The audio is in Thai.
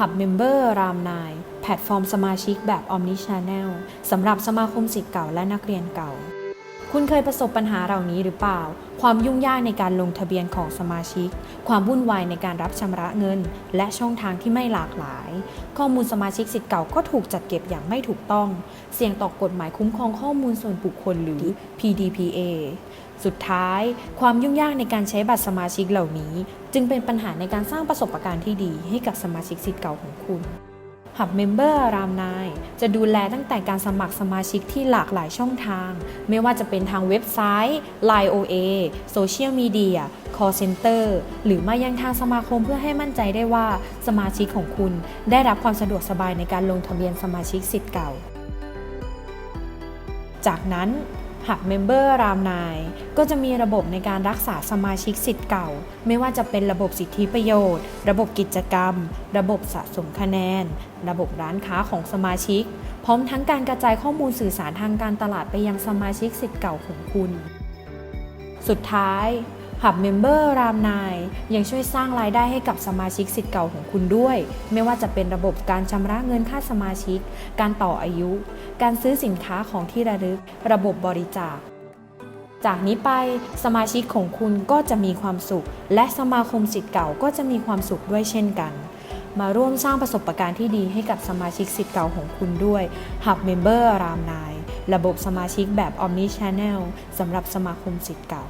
Hub Member รามนายแพลตฟอร์มสมาชิกแบบ Omni Channel สำหรับสมาคมสิทธิ์เก่าและนักเรียนเก่า คุณเคยประสบปัญหาเหล่านี้หรือเปล่า ความยุ่งยากในการลงทะเบียนของสมาชิก ความวุ่นวายในการรับชำระเงิน และช่องทางที่ไม่หลากหลาย ข้อมูลสมาชิกสิทธิ์เก่าก็ถูกจัดเก็บอย่างไม่ถูกต้อง เสี่ยงต่อกฎหมายคุ้มครองข้อมูลส่วนบุคคลหรือ PDPA สุดท้าย ความยุ่งยากในการใช้บัตรสมาชิกเหล่านี้ จึงเป็นปัญหาในการสร้างประสบการณ์ที่ดีให้กับสมาชิกสิทธิ์เก่าของคุณ หับเมมเบอร์รามนายจะดูแลตั้งแต่การสมัครสมาชิกที่หลากหลายช่องทาง ไม่ว่าจะเป็นทางเว็บไซต์ Line OA โซเชียลมีเดีย call center หรือมายังทางสมาคมเพื่อให้มั่นใจได้ว่าสมาชิกของคุณ ได้รับความสะดวกสบายในการลงทะเบียนสมาชิกสิทธิ์เก่า จากนั้น หับเมมเบอร์รามนายก็จะมีระบบในการรักษาสมาชิกสิทธิ์เก่า ไม่ว่าจะเป็นระบบสิทธิประโยชน์ ระบบกิจกรรม ระบบสะสมคะแนน ระบบร้านค้าของสมาชิก พร้อมทั้งการกระจายข้อมูลสื่อสารทางการตลาดไปยังสมาชิกสิทธิ์เก่าของคุณ สุดท้ายหับเมมเบอร์รามนายยังช่วยสร้างรายได้ให้กับสมาชิกสิทธิ์เก่าของคุณด้วย ไม่ว่าจะเป็นระบบการชำระเงินค่าสมาชิก การต่ออายุ การซื้อสินค้าของที่ระลึก ระบบบริจาค จากนี้ไปสมาชิกของคุณก็จะมีความสุข และสมาคมสิทธิ์เก่าก็จะมีความสุขด้วยเช่นกัน มาร่วมสร้างประสบการณ์ที่ดีให้กับสมาชิกสิทธิ์เก่าของคุณด้วย Hub Member รามนาย ระบบสมาชิกแบบ Omni Channel สำหรับสมาคมสิทธิ์เก่า